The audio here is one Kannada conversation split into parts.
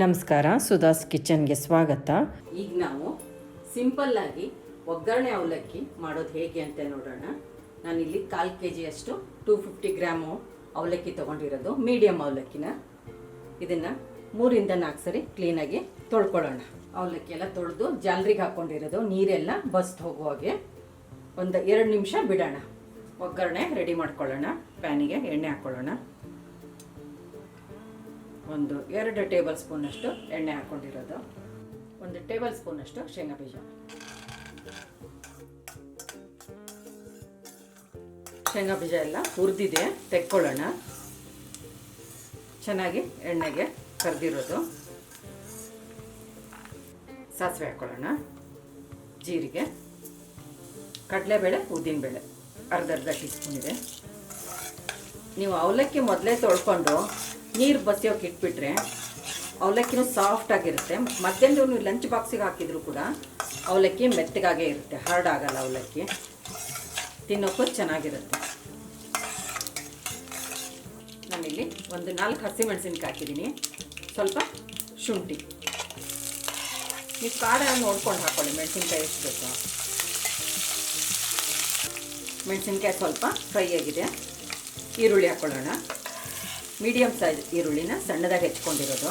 ನಮಸ್ಕಾರ ಸುಧಾಸ್ ಕಿಚನ್ಗೆ ಸ್ವಾಗತ. ಈಗ ನಾವು ಸಿಂಪಲ್ ಆಗಿ ಒಗ್ಗರಣೆ ಅವಲಕ್ಕಿ ಮಾಡೋದು ಹೇಗೆ ಅಂತ ನೋಡೋಣ. ನಾನಿಲ್ಲಿ ಕಾಲು ಕೆ ಜಿಯಷ್ಟು ಟೂ ಫಿಫ್ಟಿ ಗ್ರಾಮು ಅವಲಕ್ಕಿ ತೊಗೊಂಡಿರೋದು ಮೀಡಿಯಮ್ ಅವಲಕ್ಕಿನ. ಇದನ್ನು ಮೂರಿಂದ ನಾಲ್ಕು ಸರಿ ಕ್ಲೀನಾಗಿ ತೊಳ್ಕೊಳ್ಳೋಣ. ಅವಲಕ್ಕಿ ಎಲ್ಲ ತೊಳೆದು ಜಾಲ್ರಿಗೆ ಹಾಕ್ಕೊಂಡಿರೋದು ನೀರೆಲ್ಲ ಬಸ್ದು ಹೋಗುವಾಗೆ ಒಂದು ಎರಡು ನಿಮಿಷ ಬಿಡೋಣ. ಒಗ್ಗರಣೆ ರೆಡಿ ಮಾಡ್ಕೊಳ್ಳೋಣ, ಪ್ಯಾನಿಗೆ ಎಣ್ಣೆ ಹಾಕ್ಕೊಳ್ಳೋಣ ಒಂದು ಎರಡು ಟೇಬಲ್ ಸ್ಪೂನಷ್ಟು ಎಣ್ಣೆ ಹಾಕ್ಕೊಂಡಿರೋದು ಒಂದು ಟೇಬಲ್ ಸ್ಪೂನಷ್ಟು ಶೇಂಗಾ ಬೀಜ. ಶೇಂಗಾ ಬೀಜ ಎಲ್ಲ ಹುರಿದಿದೆ, ತೆಕ್ಕೊಳ್ಳೋಣ. ಚೆನ್ನಾಗಿ ಎಣ್ಣೆಗೆ ಕರೆದಿರೋದು. ಸಾಸಿವೆ ಹಾಕ್ಕೊಳ್ಳೋಣ ಜೀರಿಗೆ. ಕಡಲೆಬೇಳೆ, ಉದ್ದಿನಬೇಳೆ. ಅರ್ಧ ಅರ್ಧ ಟೀ ಸ್ಪೂನ್ ಇದೆ. ನೀವು ಅವಲಕ್ಕಿ ಮೊದಲೇ ತೊಳ್ಕೊಂಡು ನೀರು ಬಸಿಯೋಕೆ ಇಟ್ಬಿಟ್ರೆ ಅವಲಕ್ಕಿನೂ ಸಾಫ್ಟ್ ಆಗಿರುತ್ತೆ. ಮಧ್ಯಾಹ್ನ ಲಂಚ್ ಬಾಕ್ಸಿಗೆ ಹಾಕಿದ್ರು ಕೂಡ ಅವಲಕ್ಕಿ ಮೆತ್ತಗಾಗೇ ಇರುತ್ತೆ. ಹಾರ್ಡ್ ಆಗಲ್ಲ ಅವಲಕ್ಕಿ. ತಿನ್ನೋಕ್ಕೂ ಚೆನ್ನಾಗಿರುತ್ತೆ. ನಾನಿಲ್ಲಿ ಒಂದು ನಾಲ್ಕು ಹಸಿಮೆಣಸಿನ್ಕಾಯಿ ಹಾಕಿದ್ದೀನಿ. ಸ್ವಲ್ಪ ಶುಂಠಿ. ನೀವು ಖಾರ ನೋಡ್ಕೊಂಡು ಹಾಕೊಳ್ಳಿ. ಮೆಣಸಿನ್ಕಾಯಿ ಎಷ್ಟು ಬೇಕು. ಮೆಣಸಿನ್ಕಾಯಿ ಸ್ವಲ್ಪ ಫ್ರೈ ಆಗಿದೆ. ಈರುಳ್ಳಿ ಹಾಕ್ಕೊಳ್ಳೋಣ ಮೀಡಿಯಮ್ ಸೈಜ್ ಈರುಳ್ಳಿನ ಸಣ್ಣದಾಗಿ ಹೆಚ್ಕೊಂಡಿರೋದು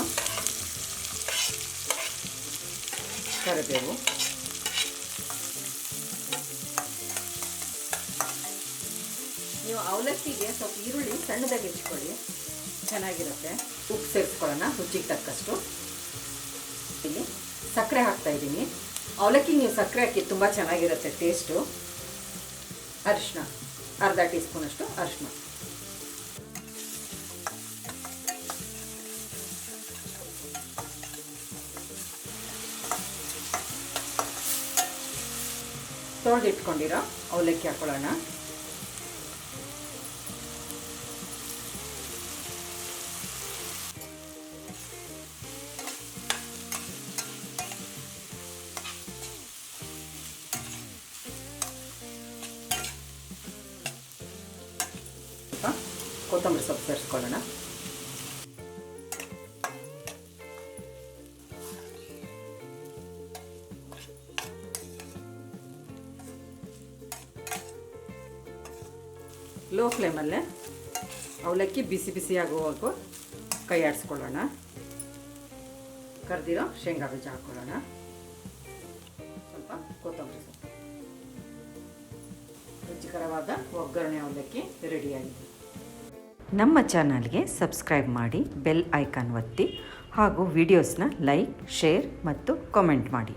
ಕರಿಬೇವು. ನೀವು ಅವಲಕ್ಕಿಗೆ ಸ್ವಲ್ಪ ಈರುಳ್ಳಿ ಸಣ್ಣದಾಗಿ ಹೆಚ್ಕೊಳ್ಳಿ ಚೆನ್ನಾಗಿರುತ್ತೆ. ಉಪ್ಪು ಸೇರಿಸ್ಕೊಳ್ಳೋಣ, ರುಚಿಗೆ ತಕ್ಕಷ್ಟು. ಇಲ್ಲಿ ಸಕ್ಕರೆ ಹಾಕ್ತಾ ಇದ್ದೀನಿ. ಅವಲಕ್ಕಿ ನೀವು ಸಕ್ಕರೆ ಹಾಕಿ ತುಂಬ ಚೆನ್ನಾಗಿರುತ್ತೆ ಟೇಸ್ಟು ಅರಿಶಿನ ಅರ್ಧ ಟೀ ಸ್ಪೂನಷ್ಟು ಅರಿಶಿನ ತೊಳೆದಿಟ್ಕೊಂಡಿರೋ ಅವಲಕ್ಕಿ ಹಾಕೊಳ್ಳೋಣ. ಕೊತ್ತಂಬರಿ ಸೊಪ್ಪು ಸೇರಿಸ್ಕೊಳ್ಳೋಣ. ಲೋ ಫ್ಲೇಮಲ್ಲೇ ಅವಲಕ್ಕಿ ಬಿಸಿ ಬಿಸಿ ಆಗುವಾಗ ಕೈ ಆಡಿಸ್ಕೊಳ್ಳೋಣ. ಕರೆದಿರೋ ಶೇಂಗಾ ಬೀಜ ಹಾಕ್ಕೊಳ್ಳೋಣ. ಸ್ವಲ್ಪ ಕೊತ್ತಂಬರಿ ಸೊಪ್ಪು. ರುಚಿಕರವಾದ ಒಗ್ಗರಣೆ ಅವಲಕ್ಕಿ ರೆಡಿಯಾಗಿದೆ. ನಮ್ಮ ಚಾನಲ್ಗೆ ಸಬ್ಸ್ಕ್ರೈಬ್ ಮಾಡಿ ಬೆಲ್ ಐಕಾನ್ ಒತ್ತಿ ಹಾಗೂ ವಿಡಿಯೋಸ್ನ ಲೈಕ್, ಶೇರ್ ಮತ್ತು ಕಾಮೆಂಟ್ ಮಾಡಿ.